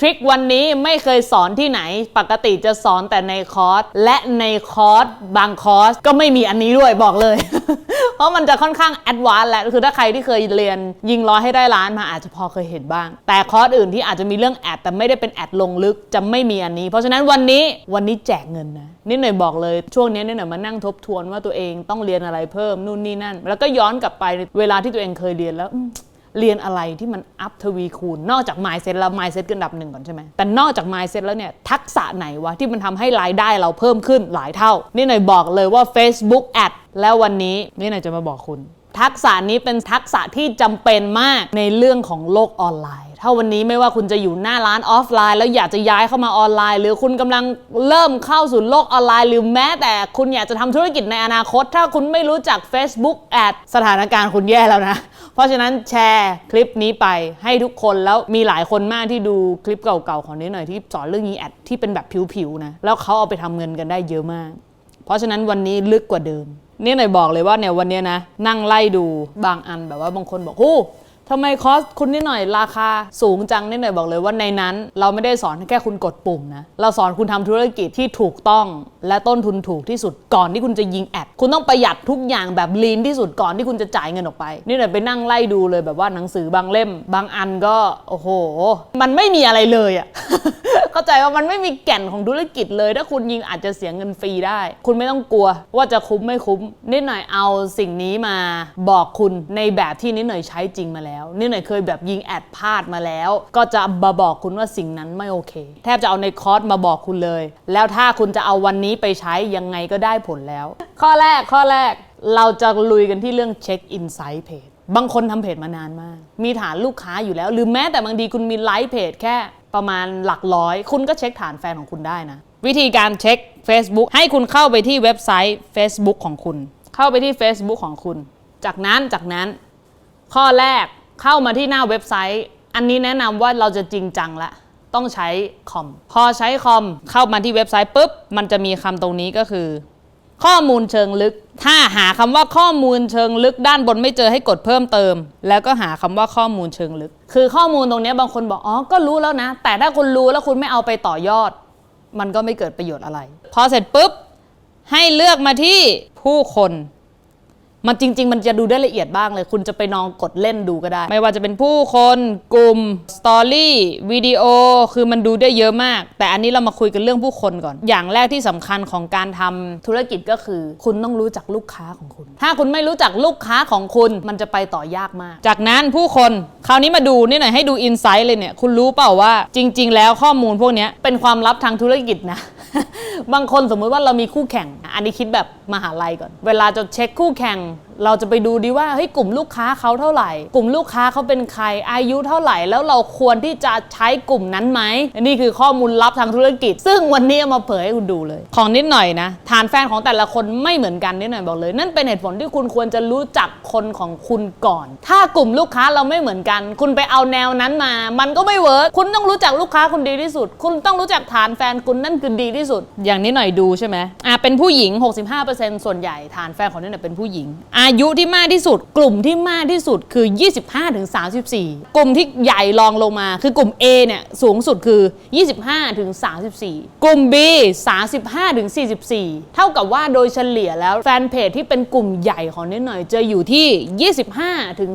ทริควันนี้ไม่เคยสอนที่ไหน ปกติจะสอนแต่ในคอร์ส และในคอร์สบางคอร์สก็ไม่มีอันนี้ด้วยบอกเลย เพราะมันจะค่อนข้างแอดวานซ์แหละคือถ้าใครที่เคยเรียนยิงร้อยให้ได้ล้านมาอาจจะพอเคยเห็นบ้าง แต่คอร์สอื่นที่อาจจะมีเรื่องแอดแต่ไม่ได้เป็นแอดลงลึกจะไม่มีอันนี้ เพราะฉะนั้นวันนี้วันนี้แจกเงินนะนี่หน่อยบอกเลยช่วงนี้นี่หน่อยมานั่งทบทวนว่าตัวเองต้องเรียนอะไรเพิ่มนู่นนี่นั่น แล้วก็ย้อนกลับไปเวลาที่ตัวเองเคยเรียนแล้ว เรียนอะไรที่มันอัพทวีคูณ นอกจาก mindset แล้ว mindset กันดับหนึ่งก่อนใช่ไหมแต่นอกจาก mindset แล้วเนี่ยทักษะไหนวะ ที่มันทำให้รายได้เราเพิ่มขึ้นหลายเท่า นี่หน่อยบอกเลยว่า Facebook Ad แล้ววันนี้นี่หน่อยจะมาบอกคุณ ทักษะนี้เป็นทักษะที่จำเป็นมากในเรื่องของโลกออนไลน์ ถ้าวันนี้ไม่ว่าคุณจะอยู่หน้าร้านออฟไลน์ แล้วอยากจะย้ายเข้ามาออนไลน์ หรือคุณกำลังเริ่มเข้าสู่โลกออนไลน์ หรือแม้แต่คุณอยากจะทำธุรกิจในอนาคต ถ้าคุณไม่รู้จัก Facebook Ad สถานการณ์คุณแย่แล้วนะ เพราะฉะนั้นแชร์คลิปนี้ไปให้ทุกคนแล้วมีหลายคนมากที่ดูคลิปเก่าๆของนี้หน่อยที่สอนเรื่องนี้แอดที่เป็นแบบผิวๆนะแล้วเขาเอาไปทำเงินกันได้เยอะมาก เพราะฉะนั้นวันนี้ลึกกว่าเดิม นี่หน่อยบอกเลยว่าเนี่ยวันนี้นะ นั่งไล่ดูบางอันแบบว่าบางคนบอกโอ้ทำไมคอสคุณนี่หน่อยราคาสูงจังนี่หน่อยบอกเลยว่าในนั้น เราไม่ได้สอนแค่คุณกดปุ่มนะ เราสอนคุณทำธุรกิจที่ถูกต้อง และต้นทุนถูกที่สุดก่อนที่คุณจะยิงแอดคุณต้องประหยัดทุกอย่างแบบลีนที่สุดก่อนที่คุณจะจ่ายเงินออกไป นี่หน่อยไปนั่งไล่ดูเลยแบบว่าหนังสือบางเล่ม บางอันก็โอ้โห มันไม่มีอะไรเลยอะ เข้าใจว่ามันไม่มีแก่นของธุรกิจเลย ถ้าคุณยิงอาจจะเสียเงินฟรีได้ คุณไม่ต้องกลัว ว่าจะคุ้มไม่คุ้ม นิดหน่อยเอาสิ่งนี้มาบอกคุณในแบบที่นิดหน่อยใช้จริงมาแล้ว นิดหน่อยเคยแบบยิงแอดพลาดมาแล้ว ก็จะมาบอกคุณว่าสิ่งนั้นไม่โอเค แทบจะเอาในคอร์สมาบอกคุณเลย แล้วถ้าคุณจะเอาวันนี้ไปใช้ยังไงก็ได้ผลแล้ว ข้อแรกข้อแรกเราจะลุยกันที่เรื่องเช็คอินไซต์เพจ บางคนทำเพจมานานมาก มีฐานลูกค้าอยู่แล้ว หรือแม้แต่บางทีคุณมีไลฟ์เพจแค่ประมาณหลักร้อย คุณก็เช็คฐานแฟนของคุณได้นะ วิธีการเช็ค Facebook ให้คุณเข้าไปที่เว็บไซต์ Facebook ของคุณ เข้าไปที่ Facebook ของคุณ จากนั้นจากนั้น ข้อแรกเข้ามาที่หน้าเว็บไซต์ อันนี้แนะนำว่าเราจะจริงจังละต้องใช้คอม พอใช้คอมเข้ามาที่เว็บไซต์ปุ๊บ มันจะมีคำตรงนี้ก็คือ ข้อมูลเชิงลึก ถ้าหาคำว่าข้อมูลเชิงลึกด้านบนไม่เจอให้กดเพิ่มเติม แล้วก็หาคำว่าข้อมูลเชิงลึก คือข้อมูลตรงนี้บางคนบอกอ๋อก็รู้แล้วนะ แต่ถ้าคุณรู้แล้วคุณไม่เอาไปต่อยอด มันก็ไม่เกิดประโยชน์อะไร พอเสร็จปุ๊บให้เลือกมาที่ผู้คน มันจริง ๆ มันจะดูได้ละเอียดบ้างเลย คุณจะไปนองกดเล่นดูก็ได้ ไม่ว่าจะเป็นผู้คนกลุ่มสตอรี่วิดีโอคือมันดูได้เยอะมาก แต่อันนี้เรามาคุยกันเรื่องผู้คนก่อน อย่างแรกที่สำคัญของการทำธุรกิจก็คือ คุณต้องรู้จักลูกค้าของคุณ ถ้าคุณไม่รู้จักลูกค้าของคุณ มันจะไปต่อยากมาก จากนั้นผู้คนคราวนี้มาดูนี่หน่อยให้ดูอินไซต์เลยเนี่ยคุณรู้เปล่าว่าจริง ๆ แล้วข้อมูลพวกนี้เป็นความลับทางธุรกิจนะ บางคนสมมุติว่าเรามีคู่แข่ง อันนี้คิดแบบมหาลัยก่อน เวลาจะเช็คคู่แข่ง เราจะไปดูดีว่าเฮ้ยกลุ่มลูกค้าเขาเท่าไหร่ กลุ่มลูกค้าเขาเป็นใครอายุเท่าไหร่ แล้วเราควรที่จะใช้กลุ่มนั้นไหมนี่คือข้อมูลลับทางธุรกิจ ซึ่งวันนี้เอามาเผยให้คุณดูเลย ของนิดหน่อยนะฐานแฟนของแต่ละคนไม่เหมือนกันนิดหน่อยบอกเลย นั่นเป็นเหตุผลที่คุณควรจะรู้จักคนของคุณก่อน ถ้ากลุ่มลูกค้าเราไม่เหมือนกัน คุณไปเอาแนวนั้นมา มันก็ไม่เวิร์กคุณต้องรู้จักลูกค้าคุณดีที่สุด คุณต้องรู้จักฐานแฟนคุณนั่นคือดีที่สุด อย่างนี้หน่อยดูใช่ไหมอ่าเป็นผู้หญิง 65%ส่วนใหญ่ฐานแฟนของนี่หน่อยเป็นผู้หญิงอาายุที่มากที่สุด กลุ่มที่มากที่สุดคือ 25ถึง34 กลุ่มที่ใหญ่รองลงมา คือกลุ่ม A เนี่ยสูงสุดคือ 25ถึง34 กลุ่ม B 35ถึง44 เท่ากับว่าโดยเฉลี่ยแล้วแฟนเพจที่เป็นกลุ่มใหญ่ของนิดหน่อยจะอยู่ที่ 25ถึง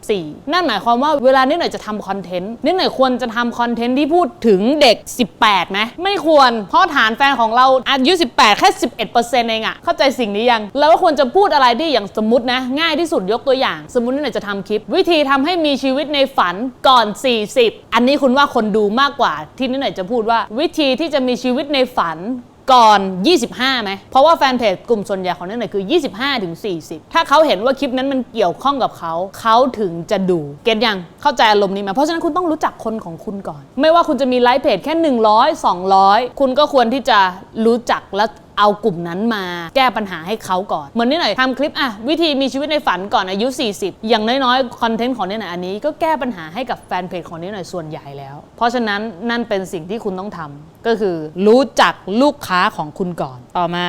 44 นั่นหมายความว่าเวลานิดหน่อยจะทำคอนเทนต์นิดหน่อยควรจะทำคอนเทนต์ที่พูดถึงเด็ก 18ไหมไม่ควร เพราะฐานแฟนของเราอายุ 18 แค่ 11%เองอะเข้าใจสิ่งนี้ยัง แล้วก็ควรจะพูดอะไรที่อย่างสมมมตินะง่ายที่สุดยกตัวอย่าง สมมตินิดหน่ยจะทำคลิป วิธีทำให้มีชีวิตในฝันก่อน 40 อันนี้คุณว่าคนดูมากกว่าที่นิดหน่อยจะพูดว่า วิธีที่จะมีชีวิตในฝันก่อน 25ไหม เพราะว่าแฟนเพจกลุ่มส่วนใหญ่ของนั่นน่ะคือ 25ถึง40 ถ้าเขาเห็นว่าคลิปนั้นมันเกี่ยวข้องกับเขา เขาถึงจะดู เก็ตยัง เข้าใจอารมณ์นี้ไหมเพราะฉะนั้นคุณต้องรู้จักคนของคุณก่อน ไม่ว่าคุณจะมีไลฟ์เพจแค่ 100 200 คุณก็ควรที่จะรู้จักและ เอากลุ่มนั้นมาแก้ปัญหาให้เขาก่อน เหมือนนี่หน่อยทำคลิปอะวิธีมีชีวิตในฝันก่อนอายุ 40 อย่างน้อยๆคอนเทนต์ของนี่หน่อยอันนี้ก็แก้ปัญหาให้กับแฟนเพจของนี่หน่อยส่วนใหญ่แล้ว เพราะฉะนั้นนั่นเป็นสิ่งที่คุณต้องทำก็คือรู้จักลูกค้าของคุณก่อนต่อมา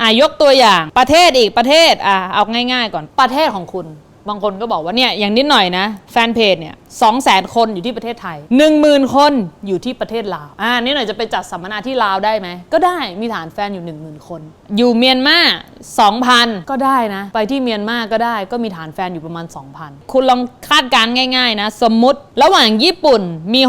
อะยกตัวอย่างประเทศอีกประเทศอะเอาง่าย ๆ ก่อนประเทศของคุณ บางคนก็บอกว่าเนี่ยอย่างนิดหน่อยนะ แฟนเพจเนี่ยสองแสนคนอยู่ที่ประเทศไทย 1 0,000 คนอยู่ที่ประเทศลาวอ่านิดหน่อยจะไปจัดสัมมนาที่ลาวได้ไหม ก็ได้มีฐานแฟนอยู่ 1 0,000 คน อยู่เมียนมา2,000 ก็ได้นะ ไปที่เมียนมาก็ได้ก็มีฐานแฟนอยู่ประมาณ 2,000 คุณลองคาดการณ์ง่าย ๆ นะ สมมุติระหว่างญี่ปุ่นมี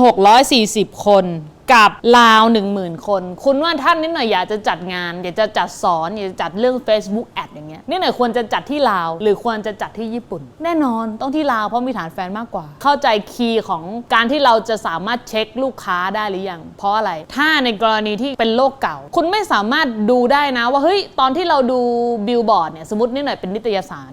640 คน กับลาว 10,000 คน คุณว่าท่านนิดหน่อยอยากจะจัดงาน อยากจะจัดสอน อยากจะจัดเรื่อง Facebook แอดอย่างเงี้ยนิดหน่อยควรจะจัดที่ลาว หรือควรจะจัดที่ญี่ปุ่น แน่นอนต้องที่ลาวเพราะมีฐานแฟนมากกว่า เข้าใจคีย์ของการที่เราจะสามารถเช็คลูกค้าได้หรือยัง เพราะอะไร ถ้าในกรณีที่เป็นโลกเก่า คุณไม่สามารถดูได้นะว่าเฮ้ยตอนที่เราดูบิลบอร์ดเนี่ยสมมตินิดหน่อยเป็นนิตยสาร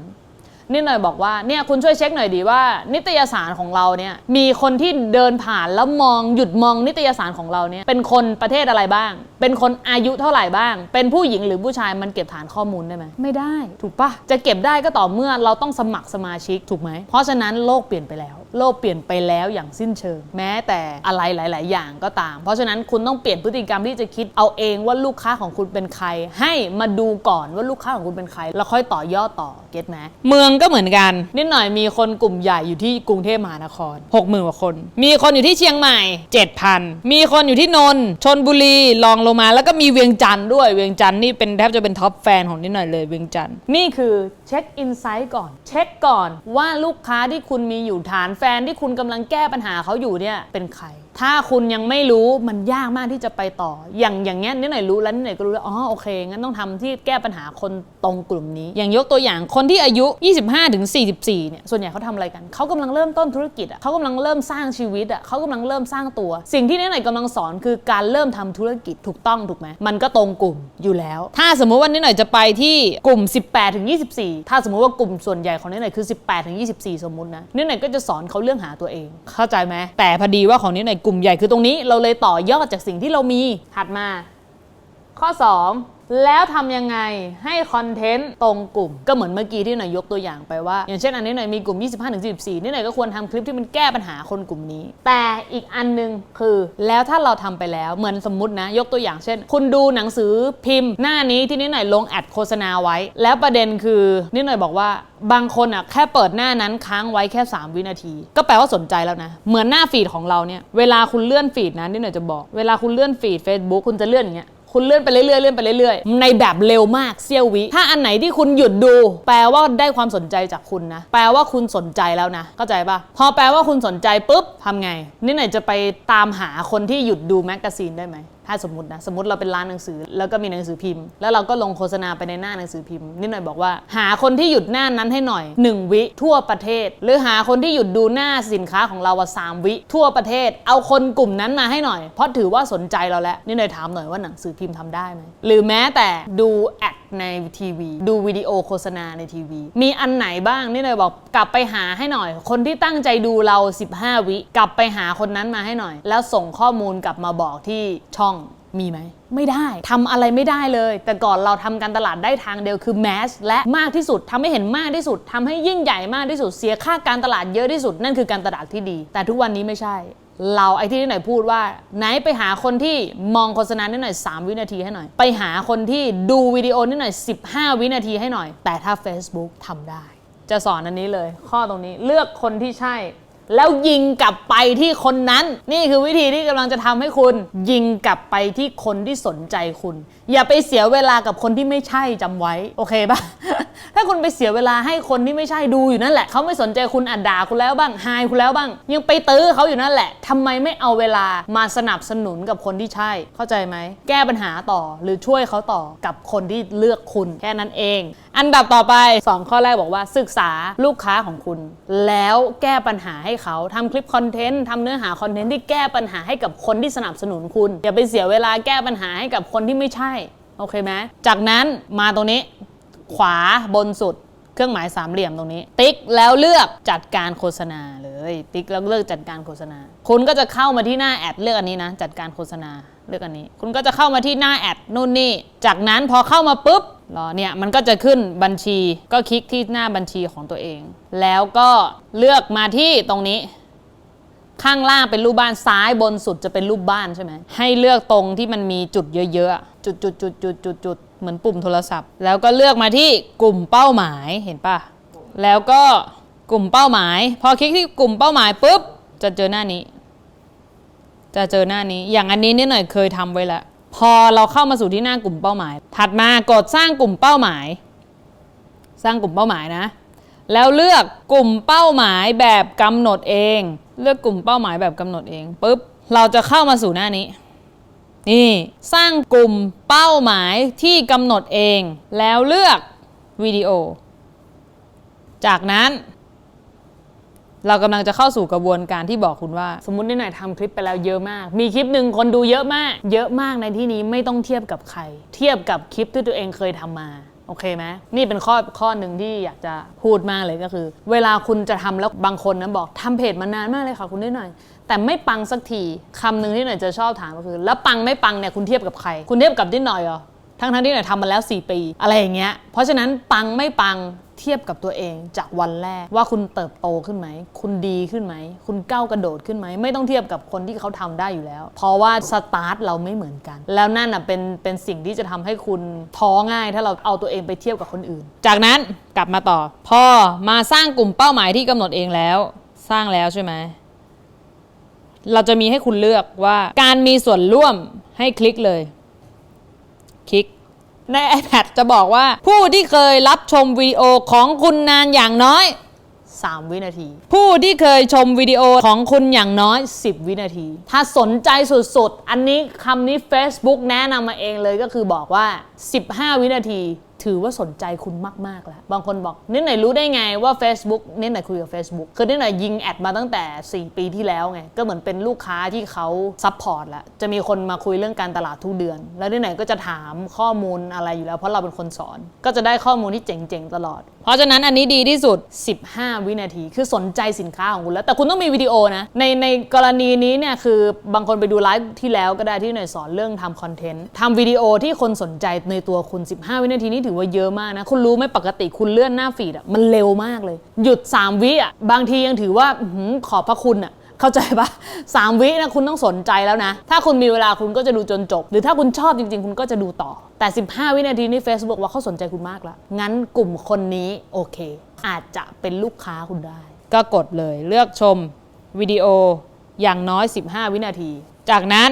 นิดหน่อยบอกว่าเนี่ยคุณช่วยเช็คหน่อยดีว่า นิตยสารของเราเนี่ยมีคนที่เดินผ่านแล้วมองหยุดมองนิตยสารของเราเนี่ยเป็นคนประเทศอะไรบ้าง เป็นคนอายุเท่าไหร่บ้าง เป็นผู้หญิงหรือผู้ชายมันเก็บฐานข้อมูลได้ไหมไม่ได้ ถูกปะจะเก็บได้ก็ต่อเมื่อเราต้องสมัครสมาชิกถูกไหมเพราะฉะนั้นโลกเปลี่ยนไปแล้วโลกเปลี่ยนไปแล้วอย่างสิ้นเชิง แม้แต่อะไรหลาย ๆ อย่างก็ตาม เพราะฉะนั้นคุณต้องเปลี่ยนพฤติกรรมที่จะคิดเอาเองว่าลูกค้าของคุณเป็นใคร ให้มาดูก่อนว่าลูกค้าของคุณเป็นใคร แล้วค่อยต่อยอดต่อเก็ตไหมเมืองก็เหมือนกัน นิดหน่อยมีคนกลุ่มใหญ่อยู่ที่กรุงเทพมหานคร6 0,000กว่าคน มีคนอยู่ที่เชียงใหม่ 7,000 มีคนอยู่ที่นนท์ชนบุรีลองลงมา แล้วก็มีเวียงจันทร์ด้วยเวียงจันทร์นี่เป็นแทบจะเป็นท็อปแฟนของนิดหน่อยเลยเวียงจันทร์นี่คือเช็คอินไซต์ก่อน เช็คก่อนว่าลูกค้าที่คุณมีอยู่ฐานแฟฟนที่คุณกำลังแก้ปัญหาเขาอยู่เนี่ยเป็นใคร ถ้าคุณยังไม่รู้มันยากมากที่จะไปต่อ อย่างอย่างเงี้ยนิดหน่อยรู้แล้วนิดหน่อยก็รู้แล้วอ๋อโอเคงั้นต้องทำที่แก้ปัญหาคนตรงกลุ่มนี้ อย่างยกตัวอย่างคนที่อายุ 25ถึง44เนี่ยส่วนใหญ่เขาทำอะไรกันเขากำลังเริ่มต้นธุรกิจอะเขากำลังเริ่มสร้างชีวิตอะเขากำลังเริ่มสร้างตัว สิ่งที่นิดหน่อยกำลังสอนคือการเริ่มทำธุรกิจถูกต้องถูกไหมมันก็ตรงกลุ่มอยู่แล้ว ถ้าสมมุติว่านิดหน่อยจะไปที่กลุ่ม 18ถึง24 ถ้าสมมุติว่ากลุ่มส่วนใหญ่ของนิดหน่อยคือ 18ถึง24 สมมุตินะนิดหน่อยก็จะสอนเขาเรื่องหาตัวเอง เข้าใจไหมแต่พอดีว่าของนิดหน่อยกลุ่มใหญ่คือตรงนี้เราเลยต่อยอดจากสิ่งที่เรามีถัดมา ข้อ 2 แล้วทำยังไงให้คอนเทนต์ตรงกลุ่ม ก็เหมือนเมื่อกี้ที่หน่อยยกตัวอย่างไปว่า อย่างเช่นอันนี้หน่อยมีกลุ่ม 25-44 นี่หน่อยก็ควรทำคลิปที่มันแก้ปัญหาคนกลุ่มนี้ แต่อีกอันหนึงคือแล้วถ้าเราทำไปแล้วเหมือนสมมุตินะ ยกตัวอย่างเช่น คุณดูหนังสือพิมพ์ หน้านี้ที่นิดหน่อยลงแอดโฆษณาไว้ แล้วประเด็นคือนิดหน่อยบอกว่าบางคนอะแค่เปิดหน้านั้นค้างไว้แค่ 3 วินาที ก็แปลว่าสนใจแล้วนะ เหมือนหน้าฟีดของเราเนี่ยเวลาคุณเลื่อนฟีดนะนิดหน่อยจะบอกเวลาคุณเลื่อนฟีด Facebook คุณจะเลื่อนอย่างเงี้ย คุณเลื่อนไปเรื่อยๆเลื่อนไปเรื่อยๆ ในแบบเร็วมากเซี่ยววิ ถ้าอันไหนที่คุณหยุดดู แปลว่าได้ความสนใจจากคุณนะ แปลว่าคุณสนใจแล้วนะ เข้าใจปะพอแปลว่าคุณสนใจปุ๊บทำไง นี่ไหนจะไปตามหาคนที่หยุดดูแมกกาซีนได้ไหม ถ้าสมมตินะสมมติเราเป็นร้านหนังสือ แล้วก็มีหนังสือพิมพ์ แล้วเราก็ลงโฆษณาไปในหน้าหนังสือพิมพ์นิดหน่อยบอกว่า หาคนที่หยุดหน้านั้นให้หน่อย 1 วิทั่วประเทศ หรือหาคนที่หยุดดูหน้าสินค้าของเราว่า3วิ ทั่วประเทศ เอาคนกลุ่มนั้นมาให้หน่อย เพราะถือว่าสนใจเราแล้วนิดหน่อยถามหน่อยว่าหนังสือพิมพ์ทำได้ไหมหรือแม้แต่ดูแอดในทีวี ดูวิดีโอโฆษณาในทีวี มีอันไหนบ้างนี่เลยบอกกลับไปหาให้หน่อย คนที่ตั้งใจดูเรา 15 วิกลับไปหาคนนั้นมาให้หน่อย แล้วส่งข้อมูลกลับมาบอกที่ช่อง มีไหม ไม่ได้ทำอะไรไม่ได้เลย แต่ก่อนเราทำการตลาดได้ทางเดียวคือแมสและมากที่สุดทำให้เห็นมากที่สุดทำให้ยิ่งใหญ่มากที่สุดเสียค่าการตลาดเยอะที่สุด นั่นคือการตลาดที่ดี แต่ทุกวันนี้ไม่ใช่ เราไอ้ที่นี่หน่อยพูดว่า ไหนไปหาคนที่มองโฆษณานิดหน่อย 3 วินาทีให้หน่อย ไปหาคนที่ดูวิดีโอนิดหน่อย 15 วินาทีให้หน่อย แต่ถ้า Facebook ทำได้ จะสอนอันนี้เลย ข้อตรงนี้เลือกคนที่ใช่ แล้วยิงกลับไปที่คนนั้น นี่คือวิธีที่กำลังจะทำให้คุณ ยิงกลับไปที่คนที่สนใจคุณ อย่าไปเสียเวลากับคนที่ไม่ใช่จำไว้โอเคปะถ้าคุณไปเสียเวลาให้คนที่ไม่ใช่ดูอยู่นั่นแหละเขาไม่สนใจคุณอัดด่าคุณแล้วบ้างไฮคุณแล้วบ้าง ยังไปตื้อเขาอยู่นั่นแหละทำไมไม่เอาเวลามาสนับสนุนกับคนที่ใช่ เข้าใจไหมแก้ปัญหาต่อหรือช่วยเขาต่อกับคนที่เลือกคุณแค่นั้นเอง อันดับต่อไป 2 ข้อแรกบอกว่าศึกษาลูกค้าของคุณ แล้วแก้ปัญหาให้เขาทำคลิปคอนเทนต์ทำเนื้อหาคอนเทนต์ที่แก้ปัญหาให้กับคนที่สนับสนุนคุณอย่าไปเสียเวลาแก้ปัญหาให้กับคนที่ไม่ใช่ โอเคไหมจากนั้นมาตรงนี้ ขวาบนสุดเครื่องหมายสามเหลี่ยมตรงนี้ ติ๊กแล้วเลือกจัดการโฆษณาเลย ติ๊กแล้วเลือกจัดการโฆษณา คุณก็จะเข้ามาที่หน้าแอดเลือกอันนี้นะ จัดการโฆษณาเลือกอันนี้ คุณก็จะเข้ามาที่หน้าแอดนู่นนี่ จากนั้นพอเข้ามาปุ๊บรอเนี่ยมันก็จะขึ้นบัญชีก็คลิกที่หน้าบัญชีของตัวเอง แล้วก็เลือกมาที่ตรงนี้ ข้างล่างเป็นรูปบ้านซ้ายบนสุดจะเป็นรูปบ้านใช่ไหมให้เลือกตรงที่มันมีจุดเยอะๆ จุดจุดจุดจุดจุดจุดเหมือนปุ่มโทรศัพท์ แล้วก็เลือกมาที่กลุ่มเป้าหมายเห็นปะแล้วก็กลุ่มเป้าหมาย พอคลิกที่กลุ่มเป้าหมายปุ๊บจะเจอหน้านี้ จะเจอหน้านี้ อย่างอันนี้นิดหน่อยเคยทำไว้แล้วพอเราเข้ามาสู่ที่หน้ากลุ่มเป้าหมาย ถัดมากดสร้างกลุ่มเป้าหมาย สร้างกลุ่มเป้าหมายนะ แล้วเลือกกลุ่มเป้าหมายแบบกำหนดเอง เลือกกลุ่มเป้าหมายแบบกำหนดเองปุ๊บเราจะเข้ามาสู่หน้านี้ นี่สร้างกลุ่มเป้าหมายที่กำหนดเอง แล้วเลือกวิดีโอ จากนั้น เรากำลังจะเข้าสู่กระบวนการที่บอกคุณว่า สมมติหน่อยทำคลิปไปแล้วเยอะมาก มีคลิปหนึ่งคนดูเยอะมาก เยอะมากในที่นี้ไม่ต้องเทียบกับใคร เทียบกับคลิปที่ตัวเองเคยทำมาโอเคไหมนี่เป็นข้อข้อหนึ่งที่อยากจะพูดมากเลยก็คือ เวลาคุณจะทำแล้วบางคนนะบอกทำเพจมานานมากเลยค่ะคุณนิดหน่อย แต่ไม่ปังสักทีคำหนึ่งที่หน่อยจะชอบถามก็คือ แล้วปังไม่ปังเนี่ยคุณเทียบกับใคร คุณเทียบกับนิดหน่อยเหรอทั้งทั้งที่หน่อยทำมาแล้ว 4 ปี อะไรอย่างเงี้ยเพราะฉะนั้นปังไม่ปังเทียบกับตัวเองจากวันแรกว่าคุณเติบโตขึ้นไหม คุณดีขึ้นไหม คุณก้าวกระโดดขึ้นไหม ไม่ต้องเทียบกับคนที่เขาทำได้อยู่แล้ว เพราะว่าสตาร์ทเราไม่เหมือนกัน แล้วนั่นน่ะเป็นเป็นสิ่งที่จะทำให้คุณท้อง่าย ถ้าเราเอาตัวเองไปเทียบกับคนอื่น จากนั้นกลับมาต่อ พอมาสร้างกลุ่มเป้าหมายที่กำหนดเองแล้ว สร้างแล้วใช่ไหม เราจะมีให้คุณเลือกว่าการมีส่วนร่วมให้คลิกเลย คลิก ใน iPad จะบอกว่า ผู้ที่เคยรับชมวิดีโอของคุณนานอย่างน้อย 3 วินาที ผู้ที่เคยชมวิดีโอของคุณอย่างน้อย 10 วินาที ถ้าสนใจสุดๆ อันนี้คำนี้ Facebook แนะนำมาเองเลยก็คือบอกว่า 15 วินาที ถือว่าสนใจคุณมาก ๆ แล้ว บางคนบอกนิดหน่อยรู้ได้ไงว่า Facebook นิดหน่อยคุยกับ Facebook คือนิดหน่อยยิงแอดมาตั้งแต่ 4 ปีที่แล้วไง ก็เหมือนเป็นลูกค้าที่เขาซัพพอร์ตแล้ว จะมีคนมาคุยเรื่องการตลาดทุกเดือน แล้วนิดหน่อยก็จะถามข้อมูลอะไรอยู่แล้ว เพราะเราเป็นคนสอน ก็จะได้ข้อมูลที่เจ๋ง ๆ ตลอด เพราะฉะนั้นอันนี้ดีที่สุด 15 วินาที คือสนใจสินค้าของคุณแล้ว แต่คุณต้องมีวิดีโอนะ ในในกรณีนี้เนี่ยคือบางคนไปดูไลฟ์ที่แล้วก็ได้ที่หน่อยสอนเรื่องทำคอนเทนต์ทำวิดีโอที่คนสนใจในตัวคุณ 15 วินาทีนี่ถือว่าเยอะมากนะ คุณรู้ไหมปกติคุณเลื่อนหน้าฟีดอะมันเร็วมากเลย หยุด 3 วิอะบางทียังถือว่าอขอบพระคุณอะเข้าใจปะสามวินะคุณต้องสนใจแล้วนะ ถ้าคุณมีเวลาคุณก็จะดูจนจบ หรือถ้าคุณชอบจริง ๆ คุณก็จะดูต่อ แต่ 15 วินาทีนี่ Facebook ว่าเขาสนใจคุณมากแล้ว งั้นกลุ่มคนนี้โอเค อาจจะเป็นลูกค้าคุณได้ ก็กดเลยเลือกชมวิดีโออย่างน้อย 15 วินาที จากนั้น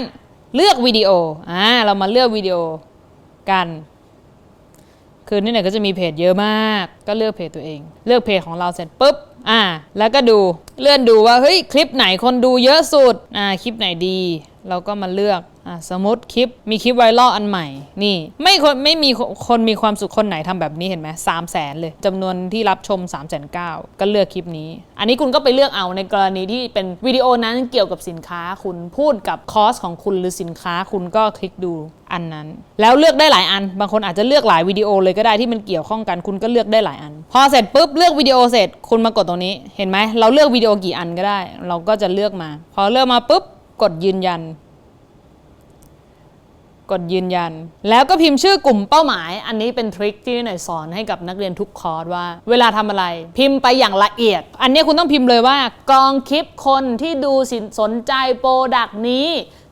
เลือกวิดีโออ่าเรามาเลือกวิดีโอกัน คือนี่เนี่ยก็จะมีเพจเยอะมาก ก็เลือกเพจตัวเอง เลือกเพจของเราเสร็จปุ๊บ อ่า แล้วก็ดูเลื่อนดูว่าเฮ้ยคลิปไหนคนดูเยอะสุด อ่าคลิปไหนดี เราก็มาเลือก สมมติคลิปมีคลิปไวรัลอันใหม่ นี่ไม่คนไม่มีคนมีความสุขคนไหนทำแบบนี้เห็นไหมสามแสนเลยจำนวนที่รับชม3ามแสนเก้าก็เลือกคลิปนี้ อันนี้คุณก็ไปเลือกเอาในกรณีที่เป็นวิดีโอนั้นเกี่ยวกับสินค้าคุณพูดกับคอสของคุณหรือสินค้าคุณก็คลิกดูอันนั้น แล้วเลือกได้หลายอัน บางคนอาจจะเลือกหลายวิดีโอเลยก็ได้ที่มันเกี่ยวข้องกันคุณก็เลือกได้หลายอัน พอเสร็จปุ๊บเลือกวิดีโอเสร็จคุณมากดตรงนี้ เห็นไหมเราเลือกวิดีโอกี่อันก็ได้ เราก็จะเลือกมา พอเลือกมาปุ๊บกดยืนยัน กดยืนยัน แล้วก็พิมพ์ชื่อกลุ่มเป้าหมาย อันนี้เป็นทริคที่หน่อยสอนให้กับนักเรียนทุกคอร์สว่า เวลาทำอะไร พิมพ์ไปอย่างละเอียด อันนี้คุณต้องพิมพ์เลยว่ากองคลิปคนที่ดูสนใจโปรดักนี้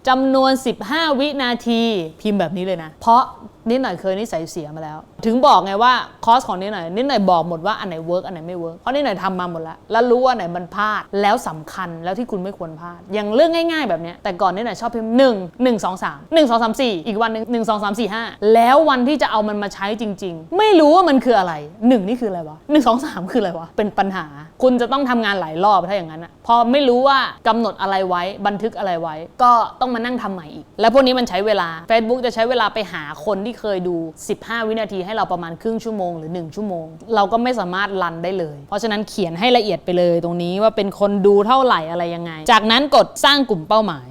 จำนวน 15 วินาที พิมพ์แบบนี้เลยนะ เพราะนิดหน่อยเคยนิสัยเสียมาแล้ว ถึงบอกไงว่าคอสของนิดหน่อยนิดหน่อยบอกหมดว่าอันไหนเวิร์กอันไหนไม่เวิร์กเพราะนิดหน่อยทำมาหมดแล้ว แล้วรู้ว่าอันไหนมันพลาดแล้วสำคัญแล้วที่คุณไม่ควรพลาด อย่างเรื่องง่าย ๆ แบบนี้แต่ก่อนนิดหน่อยชอบพิมพ์หนึ่งหนึ่งสองสามหนึ่งสองสามสี่อีกวันหนึ่งหนึ่งสองสามสี่ห้าแล้ววันที่จะเอามันมาใช้จริง ๆ ไม่รู้ว่ามันคืออะไรหนึ่งนี่คืออะไรวะหนึ่งสองสามคืออะไรวะเป็นปัญหา คุณจะต้องทำงานหลายรอบถ้าอย่างนั้นอะพอไม่รู้ว่ากำหนดอะไรไว้บันทึกอะไรไว้ ก็ต้องมานั่งทำใหม่อีก แล้วพวกนี้มันใช้เวลา Facebook จะใช้เวลาไปหาคนที่เคยดู 15 วินาทีให้เราประมาณครึ่งชั่วโมงหรือ 1 ชั่วโมง เราก็ไม่สามารถรันได้เลย เพราะฉะนั้นเขียนให้ละเอียดไปเลยตรงนี้ว่าเป็นคนดูเท่าไหร่อะไรยังไง จากนั้นกดสร้างกลุ่มเป้าหมาย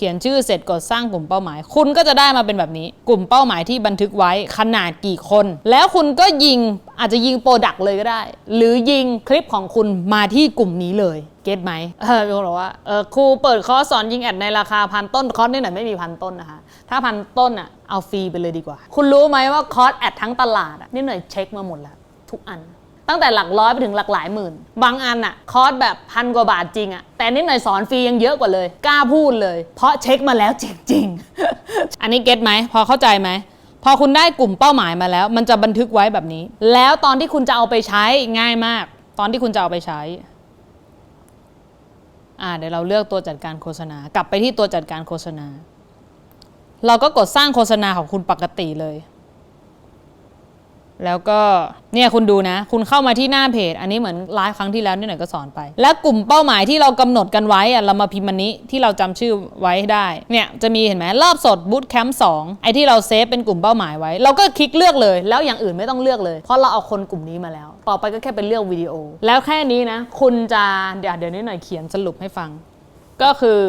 ขียนชื่อเสร็จกดสร้างกลุ่มเป้าหมาย คุณก็จะได้มาเป็นแบบนี้ กลุ่มเป้าหมายที่บันทึกไว้ขนาดกี่คน แล้วคุณก็ยิงอาจจะยิงโปรดักต์เลยก็ได้ หรือยิงคลิปของคุณมาที่กลุ่มนี้เลยเก็ตไหมเออมีคนบอกว่าเออครูเปิดคอร์สสอนยิงแอดในราคาพันต้นคอร์สนี่ไหนไม่มีพันต้นนะคะ ถ้าพันต้นอะเอาฟรีไปเลยดีกว่า คุณรู้ไหมว่าคอร์สแอดทั้งตลาดอะนี่หน่อยเช็คมาหมดแล้วทุกอัน ตั้งแต่หลักร้อยไปถึงหลักหลายหมื่น บางอันอะคอร์สแบบพันกว่าบาทจริงอะแต่นิดหน่อยสอนฟรียังเยอะกว่าเลย กล้าพูดเลย เพราะเช็คมาแล้วจริงๆ อันนี้เก็ตไหม พอเข้าใจไหมพอคุณได้กลุ่มเป้าหมายมาแล้ว มันจะบันทึกไว้แบบนี้ แล้วตอนที่คุณจะเอาไปใช้ง่ายมาก ตอนที่คุณจะเอาไปใช้อ่าเดี๋ยวเราเลือกตัวจัดการโฆษณา กลับไปที่ตัวจัดการโฆษณา เราก็กดสร้างโฆษณาของคุณปกติเลย แล้วก็เนี่ยคุณดูนะ คุณเข้ามาที่หน้าเพจ อันนี้เหมือนไลฟ์ครั้งที่แล้วนี่หน่อยก็สอนไป และกลุ่มเป้าหมายที่เรากำหนดกันไว้อะเรามาพิมพ์มันนี้ที่เราจำชื่อไว้ได้ เนี่ยจะมีเห็นไหมรอบสดบูตแคมป์สองไอที่เราเซฟเป็นกลุ่มเป้าหมายไว้ เราก็คลิกเลือกเลย แล้วอย่างอื่นไม่ต้องเลือกเลย เพราะเราเอาคนกลุ่มนี้มาแล้ว ต่อไปก็แค่เป็นเลือกวิดีโอ แล้วแค่นี้นะ คุณจะเดี๋ยวเดี๋ยวนี้หน่อยเขียนสรุปให้ฟัง ก็คือ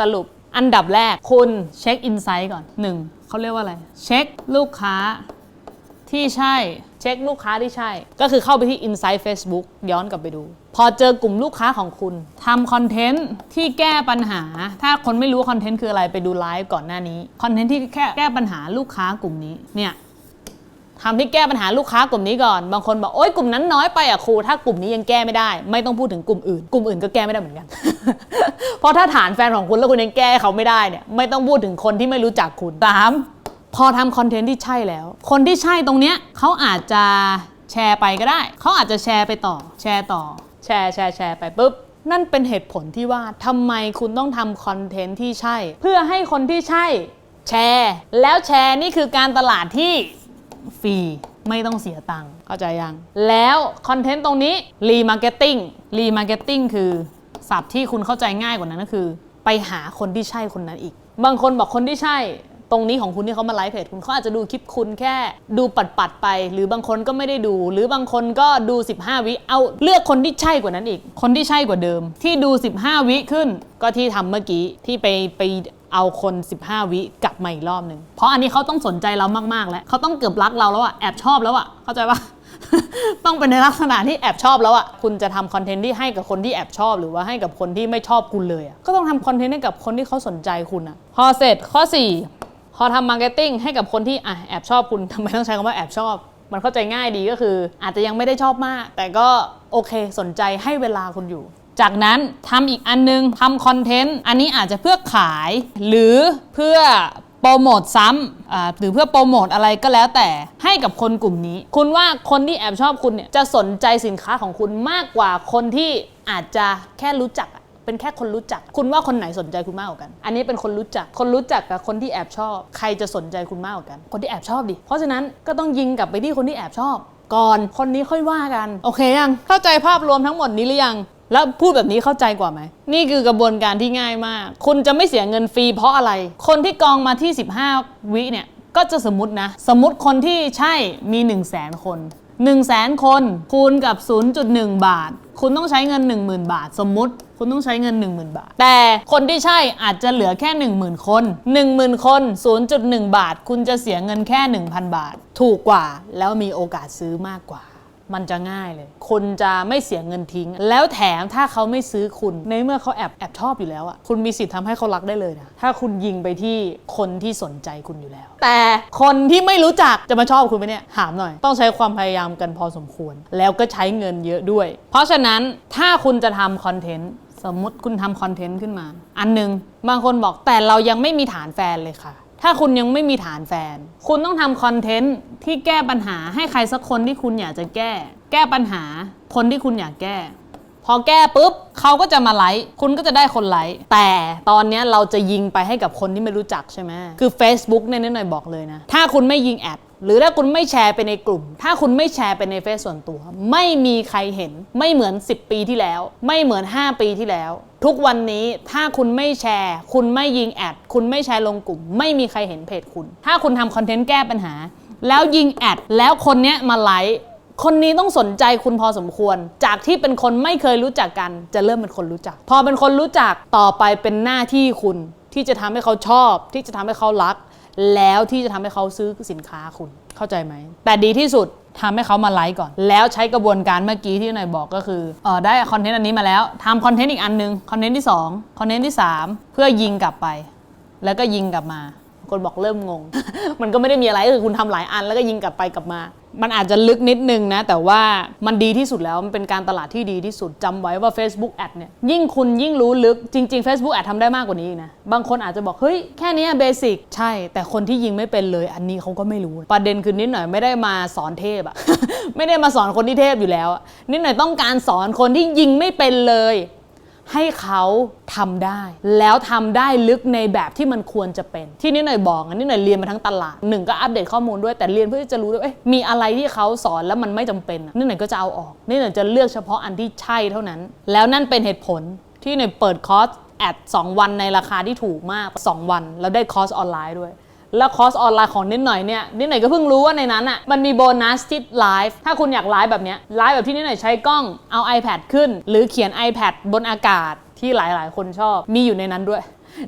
สรุปอันดับแรกคุณเช็คอินไซต์ก่อนหนึ่งเขาเรียกว่าอะไร เช็คลูกค้า ที่ใช่ เช็คลูกค้าที่ใช่ ก็คือเข้าไปที่ Insight Facebook ย้อนกลับไปดู พอเจอกลุ่มลูกค้าของคุณทำคอนเทนต์ที่แก้ปัญหา ถ้าคนไม่รู้คอนเทนต์คืออะไรไปดูไลฟ์ก่อนหน้านี้คอนเทนต์ที่แค่แก้ปัญหาลูกค้ากลุ่มนี้เนี่ยทำที่แก้ปัญหาลูกค้ากลุ่มนี้ก่อน บางคนบอกโอ๊ยกลุ่มนั้นน้อยไปอะครู ถ้ากลุ่มนี้ยังแก้ไม่ได้ ไม่ต้องพูดถึงกลุ่มอื่น กลุ่มอื่นก็แก้ไม่ได้เหมือนกัน เพราะถ้าฐานแฟนของคุณแล้วคุณยังแก้เขาไม่ได้เนี่ย ไม่ต้องพูดถึงคนที่ไม่รู้จักคุณสาม พอทำคอนเทนต์ที่ใช่แล้ว คนที่ใช่ตรงเนี้ยเขาอาจจะแชร์ไปก็ได้ เขาอาจจะแชร์ไปต่อ แชร์ต่อ แชร์แชร์แชร์ไปปุ๊บ นั่นเป็นเหตุผลที่ว่าทำไมคุณต้องทำคอนเทนต์ที่ใช่ เพื่อให้คนที่ใช่แชร์ แล้วแชร์นี่คือการตลาดที่ฟรีไม่ต้องเสียตังค์เข้าใจยัง แล้วคอนเทนต์ตรงนี้รีมาร์เก็ตติ้งรีมาร์เก็ตติ้งคือศัพท์ที่คุณเข้าใจง่ายกว่านั้นก็คือ ไปหาคนที่ใช่คนนั้นอีก บางคนบอกคนที่ใช่ ตรงนี้ของคุณที่เขามาไลฟ์เพจคุณเขาอาจจะดูคลิปคุณแค่ดูปัดๆไป หรือบางคนก็ไม่ได้ดู หรือบางคนก็ดู 15 วิเอาเลือกคนที่ใช่กว่านั้นอีก คนที่ใช่กว่าเดิม ที่ดู 15 วิขึ้นก็ที่ทำเมื่อกี้ที่ไปไปเอาคน 15 วิกลับมาอีกรอบหนึ่งเพราะอันนี้เขาต้องสนใจเรามากๆแล้วเขาต้องเกือบรักเราแล้วอะแอบชอบแล้วอะเข้าใจปะต้องเป็นในลักษณะที่แอบชอบแล้วอะคุณจะทำคอนเทนต์ที่ให้กับคนที่แอบชอบ หรือว่าให้กับคนที่ไม่ชอบคุณเลยอะก็ต้องทำคอนเทนต์ให้กับคนที่เขาสนใจคุณอะพอเสร็จข้อ 4 อทำมาร์เก็ตติ้งให้กับคนที่อะแอบชอบคุณทำไมต้องใช้คำว่าแอบชอบ มันเข้าใจง่ายดีก็คือ อาจจะยังไม่ได้ชอบมาก แต่ก็โอเคสนใจให้เวลาคุณอยู่ จากนั้นทำอีกอันนึงทำคอนเทนต์อันนี้อาจจะเพื่อขาย หรือเพื่อโปรโมทซ้ำหรือเพื่อโปรโมทอะไรก็แล้วแต่ให้กับคนกลุ่มนี้ คุณว่าคนที่แอบชอบคุณเนี่ยจะสนใจสินค้าของคุณมากกว่าคนที่อาจจะแค่รู้จัก เป็นแค่คนรู้จัก คุณว่าคนไหนสนใจคุณมากกว่ากัน อันนี้เป็นคนรู้จัก คนรู้จักกับคนที่แอบชอบ ใครจะสนใจคุณมากกว่ากัน คนที่แอบชอบดิ เพราะฉะนั้นก็ต้องยิงกลับไปที่คนที่แอบชอบ ก่อน คนนี้ค่อยว่ากัน โอเคยัง เข้าใจภาพรวมทั้งหมดนี้หรือยัง แล้วพูดแบบนี้เข้าใจกว่าไหม นี่คือกระบวนการที่ง่ายมาก คุณจะไม่เสียเงินฟรีเพราะอะไร คนที่กองมาที่ 15 วิเนี่ย ก็จะสมมตินะ สมมติคนที่ใช่มี 1 0 0 0 0แสนคน 1 0 0 0 0แสนคนคูณกับ 0.1 บาท คุณต้องใช้เงิน 10,000 บาท สมมุติ คุณต้องใช้เงิน 10,000 บาท แต่คนที่ใช่อาจจะเหลือแค่ 10,000 คน 10,000 คน 0.1 บาท คุณจะเสียเงินแค่ 1,000 บาท ถูกกว่าแล้วมีโอกาสซื้อมากกว่า มันจะง่ายเลย คนจะไม่เสียเงินทิ้ง แล้วแถมถ้าเขาไม่ซื้อคุณในเมื่อเขาแอบแอบชอบอยู่แล้วอะคุณมีสิทธิ์ทำให้เขารักได้เลยนะถ้าคุณยิงไปที่คนที่สนใจคุณอยู่แล้ว แต่คนที่ไม่รู้จักจะมาชอบคุณไหมเนี่ยถามหน่อย ต้องใช้ความพยายามกันพอสมควร แล้วก็ใช้เงินเยอะด้วย เพราะฉะนั้นถ้าคุณจะทำคอนเทนต์สมมติคุณทำคอนเทนต์ขึ้นมา อันหนึงบางคนบอกแต่เรายังไม่มีฐานแฟนเลยค่ะ ถ้าคุณยังไม่มีฐานแฟน คุณต้องทำคอนเทนต์ที่แก้ปัญหาให้ใครสักคนที่คุณอยากจะแก้ แก้ปัญหาคนที่คุณอยากแก้ พอแก้ปุ๊บเขาก็จะมาไลค์คุณก็จะได้คนไลค์แต่ตอนนี้เราจะยิงไปให้กับคนที่ไม่รู้จักใช่ไหมคือ Facebook เนี่ยนิดหน่อยบอกเลยนะ ถ้าคุณไม่ยิงแอด หรือถ้าคุณไม่แชร์ไปในกลุ่ม ถ้าคุณไม่แชร์ไปในเฟซส่วนตัว ไม่มีใครเห็น ไม่เหมือน 10 ปีที่แล้ว ไม่เหมือน 5 ปีที่แล้ว ทุกวันนี้ถ้าคุณไม่แชร์ คุณไม่ยิงแอด คุณไม่แชร์ลงกลุ่ม ไม่มีใครเห็นเพจคุณ ถ้าคุณทำคอนเทนต์แก้ปัญหา แล้วยิงแอด แล้วคนเนี้ยมาไลค์คนนี้ต้องสนใจคุณพอสมควร จากที่เป็นคนไม่เคยรู้จักกัน จะเริ่มเป็นคนรู้จัก พอเป็นคนรู้จักต่อไปเป็นหน้าที่คุณที่จะทำให้เขาชอบ ที่จะทำให้เขารัก แล้วที่จะทำให้เขาซื้อสินค้าคุณเข้าใจไหม แต่ดีที่สุดทำให้เขามาไลค์ก่อน แล้วใช้กระบวนการเมื่อกี้ที่นายบอกก็คือเออได้คอนเทนต์อันนี้มาแล้วทำคอนเทนต์อีกอันหนึงคอนเทนต์ที่สองคอนเทนต์ที่สามเพื่อยิงกลับไป แล้วก็ยิงกลับมาคนบอกเริ่มงง มันก็ไม่ได้มีอะไรคือคุณทำหลายอันแล้วก็ยิงกลับไปกลับมา มันอาจจะลึกนิดนึงนะ แต่ว่ามันดีที่สุดแล้ว มันเป็นการตลาดที่ดีที่สุดจำไว้ว่า Facebook Ad เนี่ยยิ่งคุณยิ่งรู้ลึกจริง ๆ Facebook Ad ทำได้มากกว่านี้อีกนะ บางคนอาจจะบอก เฮ้ย แค่นี้เบสิกใช่ แต่คนที่ยิงไม่เป็นเลย อันนี้เขาก็ไม่รู้ ประเด็นคือนิดหน่อยไม่ได้มาสอนเทพอะไม่ได้มาสอนคนที่เทพอยู่แล้ว นิดหน่อยต้องการสอนคนที่ยิงไม่เป็นเลย ให้เขาทำได้ แล้วทำได้ลึกในแบบที่มันควรจะเป็น ที่นี่หน่อยบอกอะนี่หน่อยเรียนมาทั้งตลาดหนึ่งก็อัปเดตข้อมูลด้วยแต่เรียนเพื่อที่จะรู้ด้วยเอ้ยมีอะไรที่เขาสอนแล้วมันไม่จำเป็นอะนี่หน่อยก็จะเอาออกนี่หน่อยจะเลือกเฉพาะอันที่ใช่เท่านั้น แล้วนั่นเป็นเหตุผลที่หน่อยเปิดคอร์สแอด2วันในราคาที่ถูกมาก 2 วัน แล้วได้คอร์สออนไลน์ด้วย แล้วคอร์สออนไลน์ของนิดหน่อยเนี่ยนิดหน่อยก็เพิ่งรู้ว่าในนั้นอะมันมีโบนัสที่ไลฟ์ถ้าคุณอยากไลฟ์แบบเนี้ยไลฟ์แบบที่นิดหน่อยใช้กล้องเอา iPad ขึ้น หรือเขียน iPad บนอากาศที่หลายๆ คนชอบมีอยู่ในนั้นด้วย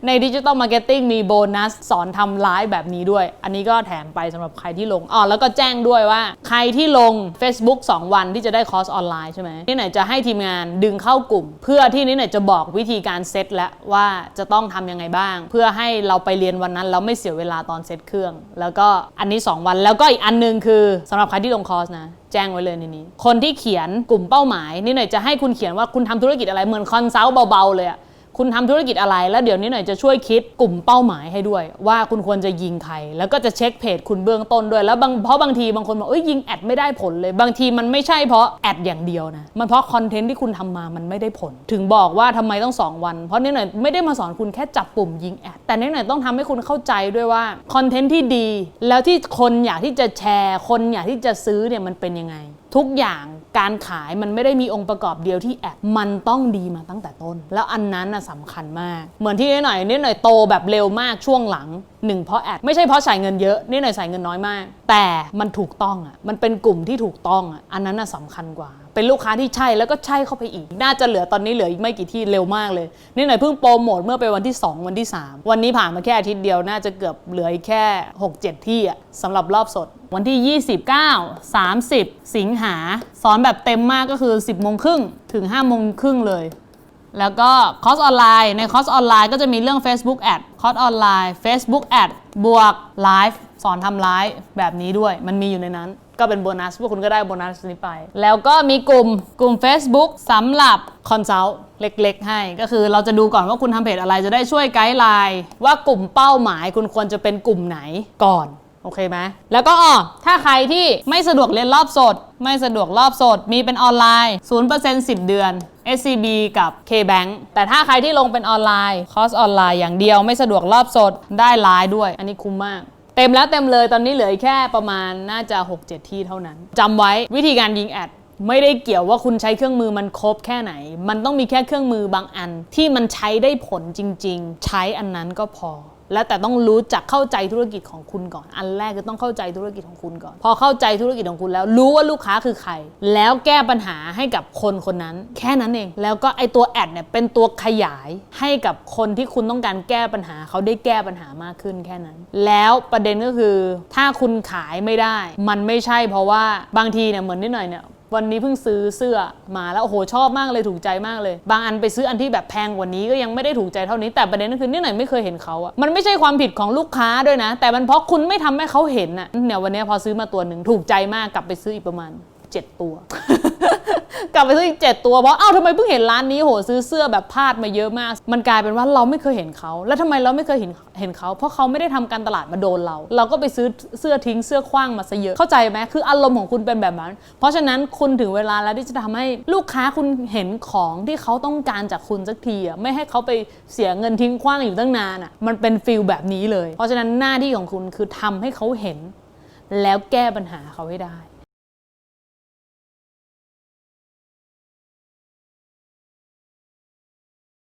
ในดิจิ t a ลมาร์เก็ตติ้งมีโบนัสสอนทำไลฟ์แบบนี้ด้วย อันนี้ก็แถมไปสำหรับใครที่ลงอ๋อแล้วก็แจ้งด้วยว่า ใครที่ลง Facebook 2 วันที่จะได้คอร์สออนไลน์ใช่ไหมนี่ไหนจะให้ทีมงานดึงเข้ากลุ่ม เพื่อที่นี่ไหนจะบอกวิธีการเซตและว่าจะต้องทำยังไงบ้าง เพื่อให้เราไปเรียนวันนั้นแล้วไม่เสียเวลาตอนเซตเครื่อง แล้วก็อันนี้ 2 วันแล้วก็อีกอันหนึงคือสำหรับใครที่ลงคอร์สนะแจ้งไว้เลยในนี้ คนที่เขียนกลุ่มเป้าหมาย นี่หน่อยจะให้คุณเขียนว่าคุณทำธุรกิจอะไรเหมือนคอนซัลท์เบา ๆ เลยอะ คุณทำธุรกิจอะไร แล้วเดี๋ยวนี้หน่อยจะช่วยคิดกลุ่มเป้าหมายให้ด้วย ว่าคุณควรจะยิงใคร แล้วก็จะเช็คเพจคุณเบื้องต้นด้วย แล้วเพราะบางทีบางคนบอกเอ้ยยิงแอดไม่ได้ผลเลย บางทีมันไม่ใช่เพราะแอดอย่างเดียวนะ มันเพราะคอนเทนต์ที่คุณทำมามันไม่ได้ผล ถึงบอกว่าทำไมต้อง 2 วัน เพราะนี่หน่อยไม่ได้มาสอนคุณแค่จับปุ่มยิงแอด แต่นี่หน่อยต้องทำให้คุณเข้าใจด้วยว่าคอนเทนต์ที่ดี แล้วที่คนอยากที่จะแชร์ คนอยากที่จะซื้อเนี่ยมันเป็นยังไง ทุกอย่าง การขายมันไม่ได้มีองค์ประกอบเดียวที่แอดมันต้องดีมาตั้งแต่ต้น แล้วอันนั้นน่ะสำคัญมาก เหมือนที่นิดหน่อยนิดหน่อยโตแบบเร็วมากช่วงหลังหนึ่งเพราะแอดไม่ใช่เพราะใส่เงินเยอะนิดหน่อยใส่เงินน้อยมาก แต่มันถูกต้องอะมันเป็นกลุ่มที่ถูกต้องอะอันนั้นน่ะสำคัญกว่า เป็นลูกค้าที่ใช่แล้วก็ใช่เข้าไปอีก น่าจะเหลือตอนนี้เหลืออีกไม่กี่ที่เร็วมากเลย นี่หน่อยเพิ่งโปรโมทเมื่อไปวันที่ 2 วันที่ 3 วันนี้ผ่านมาแค่อาทิตย์เดียวน่าจะเกือบเหลืออีกแค่ 6-7 ที่อะสำหรับรอบสด วันที่ 29 30 สิงหาสอนแบบเต็มมากก็คือ 10โมงครึ่งถึง5โมงครึ่งเลยแล้วก็คอร์สออนไลน์ในคอร์สออนไลน์ก็จะมีเรื่อง Facebook Ad คอร์สออนไลน์ Facebook Ad บวกไลฟ์สอนทำไลฟ์แบบนี้ด้วย มันมีอยู่ในนั้น ก็เป็นโบนัสพวกคุณก็ได้โบนัสนี้ไป แล้วก็มีกลุ่มกลุ่ม Facebook สำหรับคอนซัลท์เล็กๆ ให้ ก็คือเราจะดูก่อนว่าคุณทำเพจอะไรจะได้ช่วยไกด์ไลน์ว่ากลุ่มเป้าหมายคุณควรจะเป็นกลุ่มไหนก่อนโอเคไหม แล้วก็อ๋อถ้าใครที่ไม่สะดวกเรียนรอบสด ไม่สะดวกรอบสด มีเป็นออนไลน์ 0% 10 เดือน SCB กับ KBank แต่ถ้าใครที่ลงเป็นออนไลน์ คอร์สออนไลน์อย่างเดียวไม่สะดวกรอบสด ได้ไลน์ด้วย อันนี้คุ้มมาก เต็มแล้วเต็มเลยตอนนี้เหลือแค่ประมาณน่าจะ 6-7 ที่เท่านั้นจำไว้วิธีการยิงแอดไม่ได้เกี่ยวว่าคุณใช้เครื่องมือมันครบแค่ไหน มันต้องมีแค่เครื่องมือบางอันที่มันใช้ได้ผลจริง ๆ ใช้อันนั้นก็พอ แล้วแต่ต้องรู้จักเข้าใจธุรกิจของคุณก่อน อันแรกก็ต้องเข้าใจธุรกิจของคุณก่อน พอเข้าใจธุรกิจของคุณแล้ว รู้ว่าลูกค้าคือใคร แล้วแก้ปัญหาให้กับคนคนนั้น แค่นั้นเอง แล้วก็ไอตัวแอดเนี่ยเป็นตัวขยายให้กับคนที่คุณต้องการแก้ปัญหาเขาได้แก้ปัญหามากขึ้นแค่นั้น แล้วประเด็นก็คือ ถ้าคุณขายไม่ได้ มันไม่ใช่เพราะว่าบางทีเนี่ยเหมือนนิดหน่อยเนี่ย วันนี้เพิ่งซื้อเสื้อมาแล้วโอ้โหชอบมากเลยถูกใจมากเลย บางอันไปซื้ออันที่แบบแพงกว่านี้ก็ยังไม่ได้ถูกใจเท่านี้แต่ประเด็นก็คือนี่หน่อยไม่เคยเห็นเขาอะมันไม่ใช่ความผิดของลูกค้าด้วยนะ แต่มันเพราะคุณไม่ทำให้เขาเห็นอะเนี่ยวันนี้พอซื้อมาตัวหนึ่งถูกใจมากกลับไปซื้ออีกประมาณ 7 ตัว กลับไปซื้ออีก 7 ตัวเพราะเอ้าทำไมเพิ่งเห็นร้านนี้โหซื้อเสื้อแบบพลาดมาเยอะมาก มันกลายเป็นว่าเราไม่เคยเห็นเขา แล้วทำไมเราไม่เคยเห็นเห็นเขา เพราะเขาไม่ได้ทำการตลาดมาโดนเรา เราก็ไปซื้อเสื้อทิ้งเสื้อคว้างมาซะเยอะเข้าใจไหมคืออารมณ์ของคุณเป็นแบบนั้น เพราะฉะนั้นคุณถึงเวลาแล้วที่จะทำให้ลูกค้าคุณเห็นของที่เขาต้องการจากคุณสักทีอะไม่ให้เขาไปเสียเงินทิ้งคว้างอยู่ตั้งนานอะมันเป็นฟิลแบบนี้เลย เพราะฉะนั้นหน้าที่ของคุณคือทำให้เขาเห็นแล้วแก้ปัญหาเขาให้ได้